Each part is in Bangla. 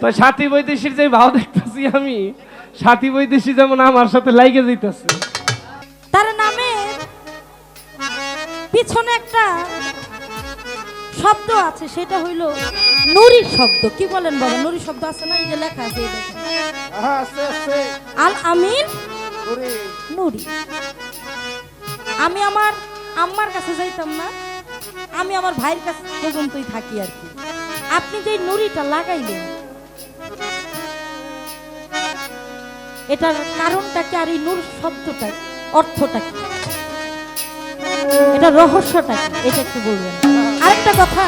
তো সাথী বৈদেশির যে ভাও দেখতেছি আমি সাথী বৈদেশি যেমন আমার সাথে লাইগে যাইতেছে। তার নামে পিছনে একটা শব্দ আছে সেটা হইল নুরি শব্দ। কি বলেন বাবা নুরি শব্দ আছে না? এই যে লেখা আছে এই দেখেন। আছে আছে। আল আমির ওরে নুরি। আমি আমার আম্মার কাছে যাইতাম না আমি আমার ভাইয়ের কাছে পর্যন্তই থাকি আর কি। আপনি যে নুরিটা লাগাইলেন এটার কারণটা কি আর এই নূর শব্দটা, অর্থটা কি? এটা রহস্যটা এটা একটু বলবেন। আরেকটা কথা,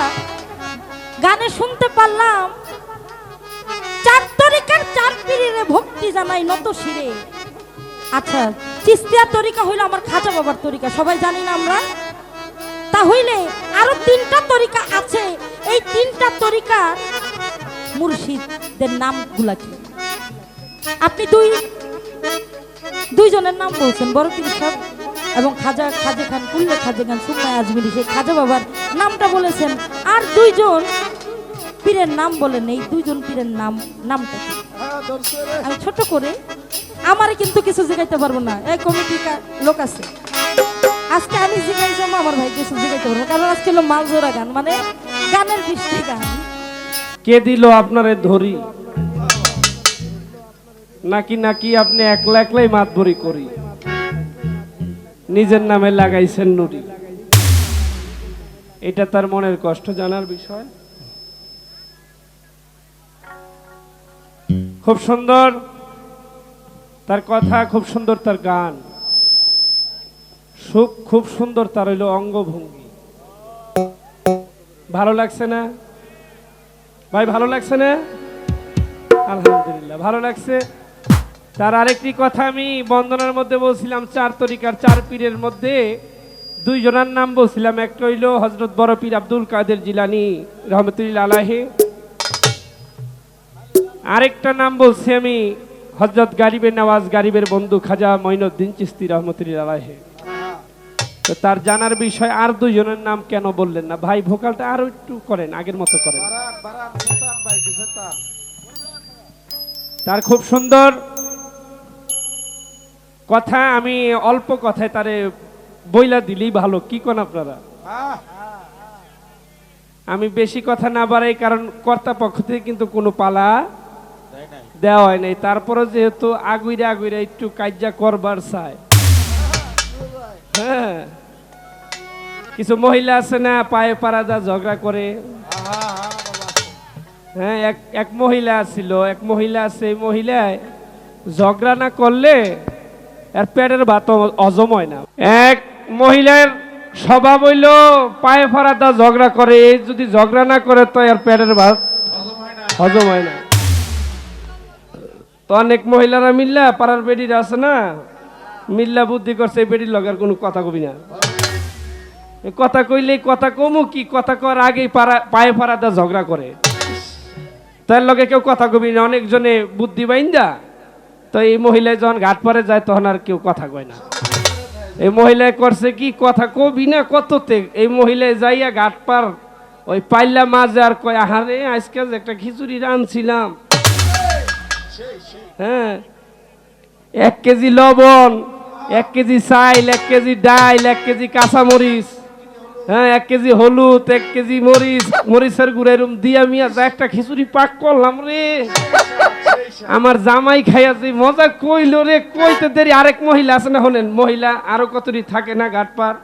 গানে শুনতে পারলাম, চার তরিকার চার পিরিরে ভক্তি জানাই নত শিরে। আচ্ছা চিস্তিয়া তরিকা হইল আমার খাজা বাবার তরিকা, সবাই জানি না আমরা? তা হইলে আরও তিনটা তরিকা আছে। এই তিনটা তরিকার মুর্শিদদের নামগুলা কি? আপনি দুই, দুইজনের নাম বলছেন বড় পীর এবং খাজা, খাজে খান, কুল্লে খাজে খান, সুম্মায় আজমিরি, সেই খাজা বাবার নামটা বলেছেন। আর দুইজন পীরের নাম বলেন, এই দুইজন পীরের নাম, নামটা আমি ছোট করে, আমারে কিন্তু কিছু জিগাইতে পারব না। এই কমিটি লোক আছে। আজকে আমি জিগাই যাব আমার ভাই কিছু জিগাইতে পারব কারণ আজকে হলো মালজোড়া গান মানে গানের বৃষ্টি গান। কে দিল আপনারে ধরি? নাকি নাকি আপনি একলা একলাই মাতবরি করি। নিজের নামে লাগাইছেন নুরি এটা তার মনের কষ্ট জানার বিষয়। খুব সুন্দর তার কথা, খুব সুন্দর তার গান। সুখ খুব সুন্দর তার হইল অঙ্গভঙ্গি। ভালো লাগছে না? ভাই, ভালো লাগছে না? আলহামদুলিল্লাহ, ভালো লাগছে। তার আরেকটি কথা আমি বন্দনার মধ্যে বলছিলাম চার তরিকার চার পীরের মধ্যে দুইজনের নাম বলছিলাম। একটা হইল হজরত বড় পীর আব্দুল কাদের জিলানি রহমতুল্লাহ আলাহে আরেকটা নাম বলছি আমি হজরত গারিবের নওয়াজ গারিবের বন্ধু খাজা মঈনুদ্দিন চিস্তি রহমতুল্লাহ আলাহে তো তার জানার বিষয় আর দুইজনের নাম কেন বললেন না? ভাই ভোকালটা আরও একটু করেন আগের মতো করেন। তার খুব সুন্দর কথা আমি অল্প কথায় তারে বইলা দিলেই ভালো, কি কোন আপনারা? আমি বেশি কথা না বাড়াই, কারণ কর্তা পক্ষ থেকে কিন্তু কোনো পালা দেওয়া হয় নাই। তারপরে যেহেতু আগুইরা আগুইরা একটু কাজ্যা করবার চায়। হ্যাঁ। কিছু মহিলা আছে না, পায়ে যা ঝগড়া করে? হ্যাঁ এক এক মহিলা ছিল এক মহিলা আছে মহিলায় ঝগড়া না করলে এর পেটের ভাত অ- হজম হয় না। এক মহিলার স্বভাব হইল, পায়ে ফাড়াটা ঝগড়া করে, এই যদি ঝগড়া না করে তো এর পেটের ভাত হজম হয় না। তো অনেক মহিলারা মিল্লা, পাড়ার বেডির আছে না? মিল্লা বুদ্ধি করছে, এই বেডির লগার কোনো কথা কবি না। কথা কইলে কথা কমু কি? কথা কর আগেই পাড়া পায়ে ফাড়াটা ঝগড়া করে। তার লগে কেউ কথা কবি না, অনেকজনে বুদ্ধি বাইন্দা। তো এই মহিলায় যখন ঘাট পারে যায়, তখন আর কেউ কথা কয় না। এই মহিলায় করছে কি কথা কবি না কততে? এই মহিলায় যাইয়া ঘাট পার, ওই পাইলা মাঝে আর কয়, আহারে, আজকে একটা খিচুড়ি রাঁধছিলাম। হ্যাঁ এক কেজি লবণ, এক কেজি চাইল এক কেজি ডাইল এক কেজি কাঁচামরিচ। হ্যাঁ এক কেজি হলুদ, এক কেজি মরিচ, মরিচের গুঁড়া এরম দিয়া মিয়া যা একটা খিচুড়ি পাক করলাম রে। আমার জামাই খাইয়া যে মজা কইল রে, কইতে দেরি, আরেক মহিলা আছে না হলেন? মহিলা আরও কতটি থাকে না ঘাট পার?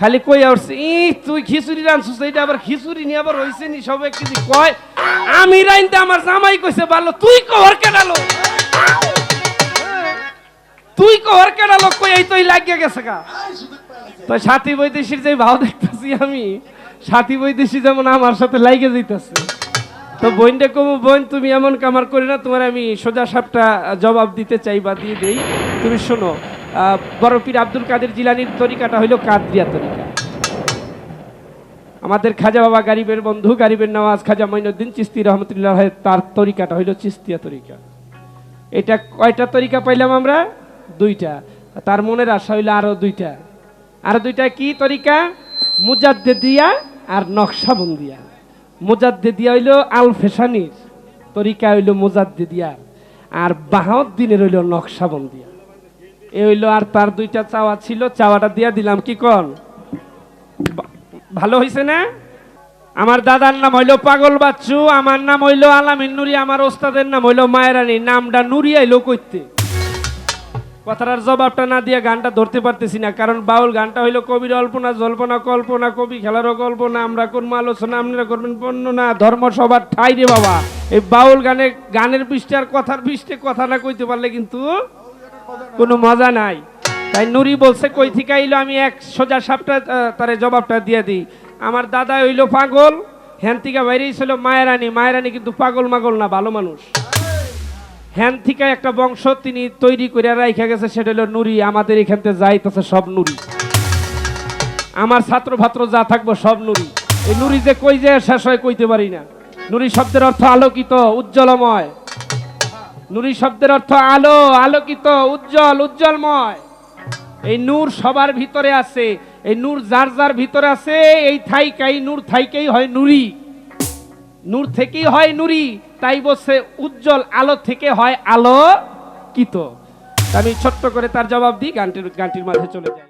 খালি কইয়া উঠছে ই তুই খিচুড়ি রানছিস এইটা আবার খিচুড়ি নিয়ে আবার হইছে নি সব? কেজি কয়, আমি রাইনতে আমার জামাই কইছে ভালো তুই কহর কেনালো তুই কহর কেনালো কই, এই তুই লাগিয়ে গেছে গা। তো সাথী বৈদেশির যে ভাও দেখতেছি আমি, সাথী বৈদেশি যেমন আমার সাথে লাইগে যাইতেছে। তো বোনটা কমু বোন, তুমি এমন কামার করি না, তোমার আমি সোজা সাপটা জবাব দিতে চাই বা দিয়ে দেই। তুমি শোনো পীর আব্দুল কাদের জিলানির তরিকাটা হইল কাদরিয়া তরিকা। আমাদের খাজা বাবা গারিবের বন্ধু, গারিবের নওয়াজ খাজা মঈনুদ্দিন চিস্তি রহমতুল্লাহ তার তরিকাটা হইল চিস্তিয়া তরিকা। এটা কয়টা তরিকা পাইলাম আমরা? দুইটা। তার মনের আশা হইল আরও দুইটা। আর দুইটা কি তরিকা? মুজাদ্দেদিয়া আর নকশাবন্দিয়া। মুজাদ্দেদিয়া হইল আল ফেসানির তরিকা হইল মোজাদ্দিদিয়া। আর বাহাউদ্দিনের হইল নকশাবন্দিয়া। এ হইল আর তার দুইটা চাওয়া ছিল, চাওয়াটা দিয়া দিলাম, কি কন ভালো হইছে না? আমার দাদার নাম হইল পাগল বাচ্চু, আমার নাম হইল আলামিন নুরি, আমার ওস্তাদের নাম হইল মায়েরানি। নামটা নুরি আইলো কইতে। কথাটার জবাবটা না দিয়ে গানটা ধরতে পারতেছি না, কারণ বাউল গানটা হইল কবির অল্পনা, জল্পনা, কল্পনা, কবি খেলারও কল্পনা, আমরা করব আলোচনা, আপনারা করবেন বর্ণনা ধর্ম সবার ঠাই রে বাবা। এই বাউল গানে, গানের পৃষ্ঠে আর কথার পৃষ্ঠে কথা না কইতে পারলে কিন্তু কোনো মজা নাই। তাই নুরি বলছে, কই থেকে আইলো? আমি এক সোজা সাপটা তারে জবাবটা দিয়ে দিই। আমার দাদা হইল পাগল হ্যান থেকে বাইরেই ছিল মায়েরানি। মায়েরানি কিন্তু পাগল মাগল না, ভালো মানুষ। হ্যান থেকে একটা বংশ তিনি তৈরি করে রাইখা গেছে, সেটা হলো নুরি। আমাদের এখান থেকে যাইতেছে সব নুরি। আমার ছাত্র ভাত্র যা থাকব সব নুরি। এই নুরি যে কই যে শেষ হয় কইতে পারি না। নুরি শব্দের অর্থ আলোকিত, উজ্জ্বলময়। নুরি শব্দের অর্থ আলো, আলোকিত, উজ্জ্বল, উজ্জ্বলময়। এই নূর সবার ভিতরে আছে। এই নূর যার যার ভিতরে আছে, এই থাইকাই নূর থাইকেই হয় নুরি। নূর থেকেই হয় নুরি, তাই বলছে উজ্জ্বল আলো থেকে হয় আলো কিত আমি ছোট্ট করে তার জবাব দিই, গানটির গানটির মাঝে চলে যাই।